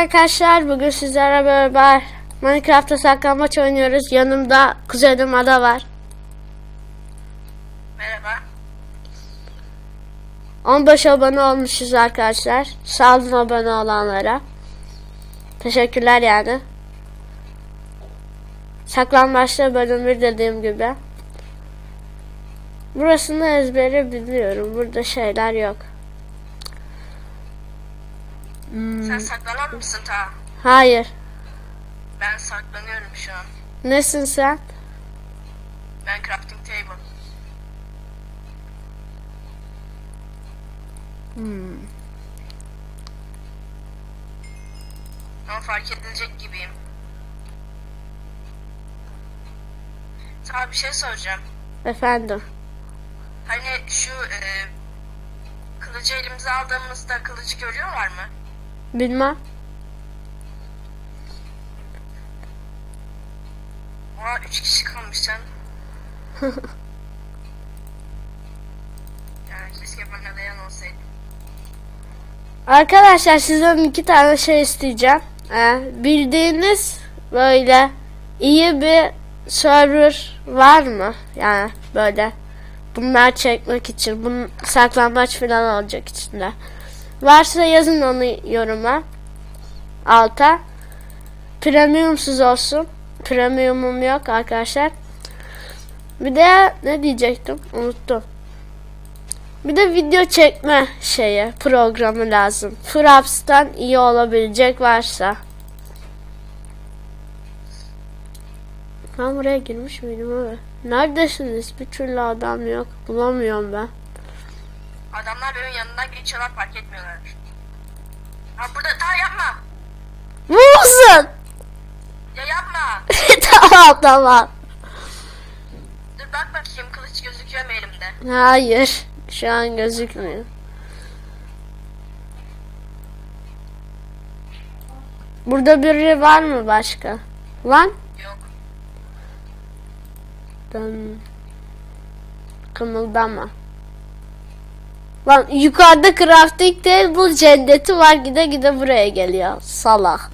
arkadaşlar. Bugün sizlerle beraber Minecraft'ta saklambaç oynuyoruz. Yanımda kuzenim Ada var. Merhaba. 15 abone olmuşuz arkadaşlar. Sağ olun abone olanlara. Teşekkürler yani. Saklambaçta bölüm 1 dediğim gibi. Burasını ezbere biliyorum. Burada şeyler yok. Hmm, Sen saklanan mısın ta? Hayır. Ben saklanıyorum şu an. Nesin sen? Ben crafting table. Hmm. Ama fark edilecek gibiyim. Sana bir şey soracağım. Efendim. Hani şu e, kılıcı elimize aldığımızda kılıcı görüyorlar mı? Bilmem. Oha 3 kişi kalmış sen. Arkadaşlar sizden iki tane şey isteyeceğim. Ee, bildiğiniz böyle iyi bir server var mı? Yani böyle bunlar çekmek için, bunun saklambaç falan olacak içinde. Varsa yazın onu yoruma. Alta. Premiumsuz olsun. Premiumum yok arkadaşlar. Bir de ne diyecektim? Unuttum. Bir de video çekme şeyi, programı lazım. Fraps'tan iyi olabilecek varsa. Ben buraya girmiş miydim abi? Neredesiniz? Bir türlü adam yok. Bulamıyorum ben. Adamlar benim yanından geçiyorlar fark etmiyorlar. Ha burada ta yapma. Vursun! Ya yapma. tamam tamam. Dur bak bakayım kılıç gözüküyor mu elimde? Hayır. Şu an gözükmüyor. Burada biri var mı başka? Lan? Yok. Dön. Kımıldama. Lan yukarıda crafting table cenneti var gide gide buraya geliyor. Salak.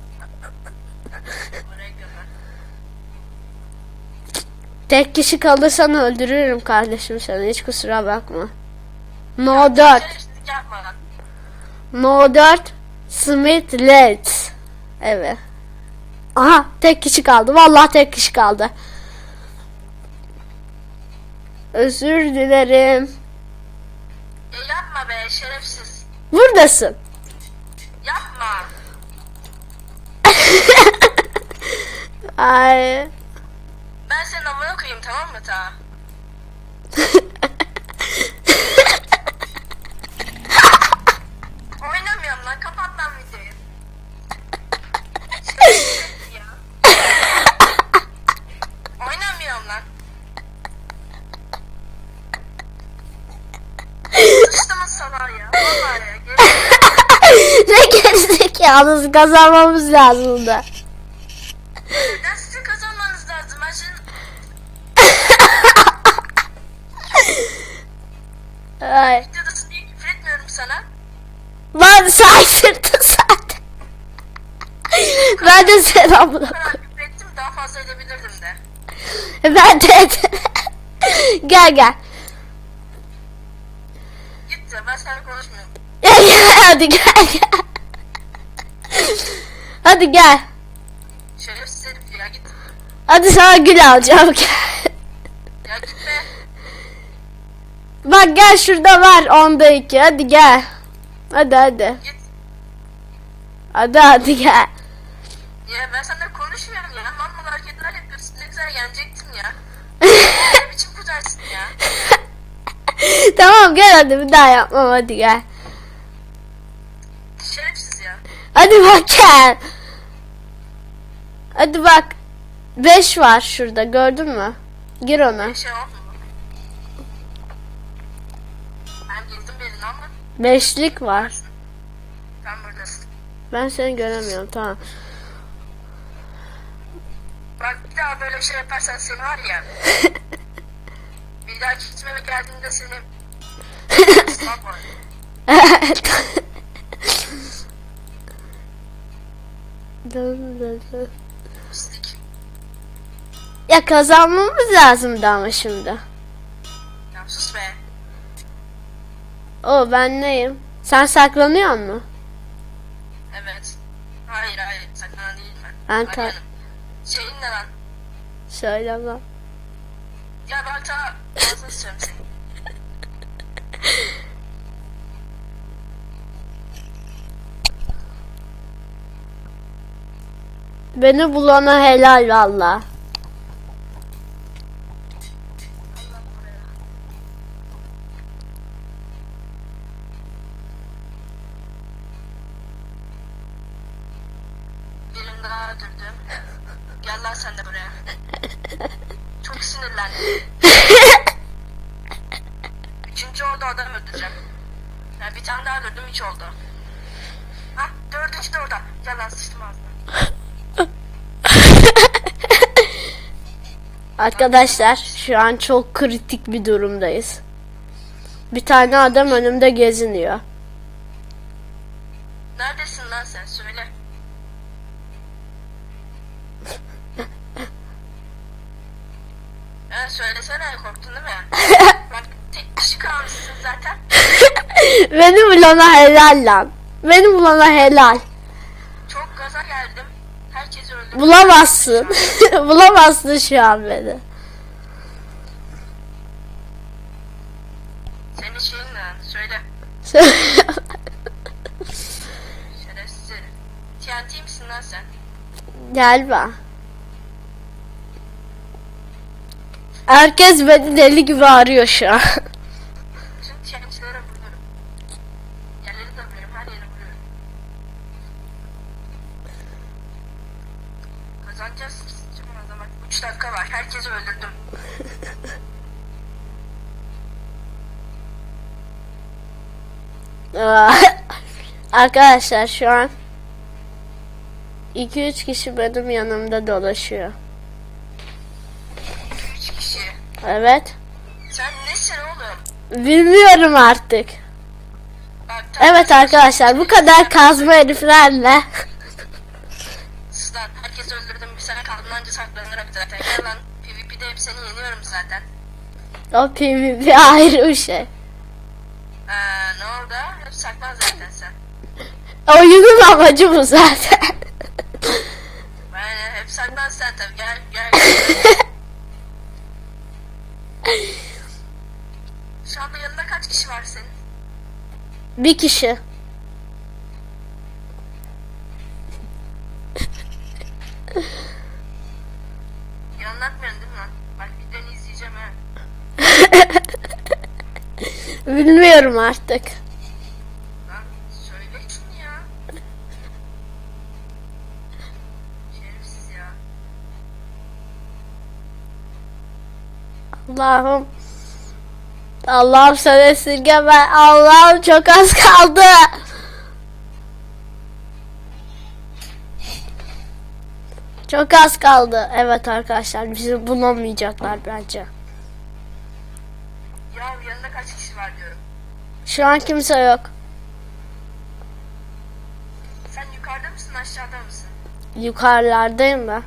Tek kişi kalırsan öldürürüm kardeşim seni hiç kusura bakma. No 4. Şerefsizlik yapma lan. No 4. Smith Let's. Evet. Aha tek kişi kaldı. Vallahi tek kişi kaldı. Özür dilerim. Ya yapma be şerefsiz. Buradasın. Yapma. Ay. Ben senin amına koyayım tamam mı ta? Oynamıyorum lan kapat lan videoyu. Şerefsiz ya. Oynamıyorum lan. Sıçtımın salağı ya. Vallahi ya. Geri ne gezdik yalnız kazanmamız lazım da. Ben sizin kazanmanız lazım. Ben sizin... Ay. Videodasın diye küfür etmiyorum sana. Lan şaşırttı zaten. ben de selamla küfür ettim daha fazla edebilirdim de. Ben de gel gel. Git de ben seninle konuşmuyorum. Hadi gel gel. Hadi gel. Şerefsiz herif ya git. Hadi sana gül alacağım gel. Ya git be. Bak gel şurada var onda iki hadi gel. Hadi hadi. Git. Hadi hadi gel. Ya ben seninle konuşmuyorum ya. Normal hareketler yapıyorsun. Ne güzel yenecektin ya. ne biçim kutarsın ya. tamam gel hadi bir daha yapmam hadi gel. Şerefsiz ya. Hadi bak gel. Hadi bak. Beş var şurada gördün mü? Gir ona. Bir şey? Ben Beşlik var. sen buradasın. Ben seni göremiyorum tamam. Bak bir daha böyle bir şey yaparsan seni var ya. bir daha gitmeme geldiğinde seni... Ya kazanmamız lazımdı ama şimdi. Ya sus be. O ben neyim? Sen saklanıyor mu? Evet. Hayır hayır saklanan değil ben. Ben ta-. Şeyin ne lan? Söylemem. Ya ben ta ağzını sıçıyorum seni. Beni bulana helal valla. Birini daha buraya. Çok sinirlendim. Üçüncü oldu adam öldüreceğim. Ya bir tane daha öldürdüm üç oldu. Hah dördüncü de orada. Gel lan sıçtım ağzına. Arkadaşlar şu an çok kritik bir durumdayız. Bir tane adam önümde geziniyor. Neredesin lan sen söyle. Ya söylesene korktun değil mi? Tek kişi kalmışsın zaten. Beni bulana helal lan. Beni bulana helal. Çok gaza geldim. Herkes öldü. Bulamazsın. Bulamazsın şu an beni. Senin şeyin ne? Söyle. Şerefsiz herif. TNT misin lan sen? Gel Herkes beni deli gibi arıyor şu an. Bütün TNT'lere vuruyorum. Yerleri de vuruyorum. Her yere vuruyorum. Kazanacağız. O zaman. 3 dakika var. Herkesi öldürdüm. Arkadaşlar şu an 2-3 kişi benim yanımda dolaşıyor. 3 kişi. Evet. Sen nesin oğlum? Bilmiyorum artık. Bak, Evet arkadaşlar bu kadar kazma heriflerle Sus lan. Herkesi öldürdüm. Bir sene kaldım anca saklanarak zaten. Gel lan. PvP'de hep seni yeniyorum zaten. o PvP ayrı bir şey. Ee, ne oldu? Hep saklan zaten sen. Oyunun amacı bu zaten. Yani hep saklan sen tabii. Gel gel. gel. Şu anda yanında kaç kişi var senin? bir kişi. Bilmiyorum artık. Allah'ım. Allah'ım sen esirgeme. Allah'ım çok az kaldı. Çok az kaldı. Evet arkadaşlar bizi bulamayacaklar bence. Ya yanında kaç kişi var diyorum. Şu an kimse yok. Sen yukarıda mısın aşağıda mısın? Yukarılardayım ben.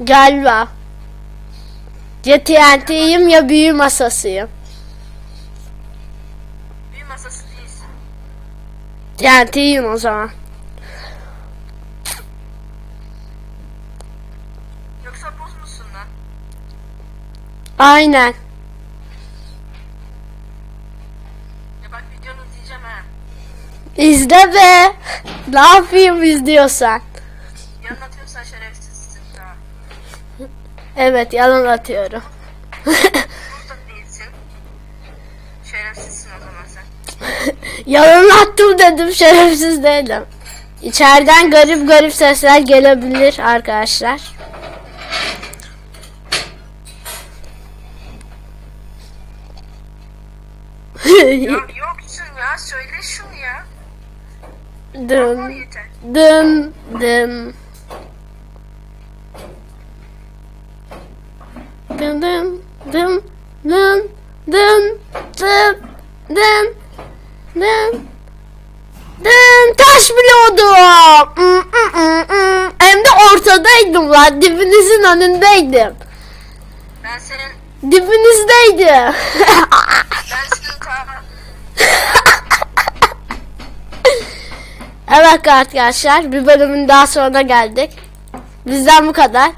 Galiba. Ya TNT'yim ya büyü masasıyım. TNT'yim o zaman. Yoksa buz musun lan? Aynen. Ya bak videonu izleyeceğim ha. İzle be. Ne yapayım izliyorsan. Yalan atıyorsan şerefsizsin ha. Evet yalan atıyorum. Yalanlattım dedim şerefsiz dedim. İçeriden garip garip sesler gelebilir arkadaşlar. ya, yoksun ya söyle şunu ya. Dım dım dım. Dım dım dım dım dım dım dım dın dın taş biliyordum. Mm, mm, mm. Hem de ortadaydım lan dibinizin önündeydim. Ben senin Dibinizdeydi. ben senin ta evet arkadaşlar bir bölümün daha sonuna geldik. Bizden bu kadar.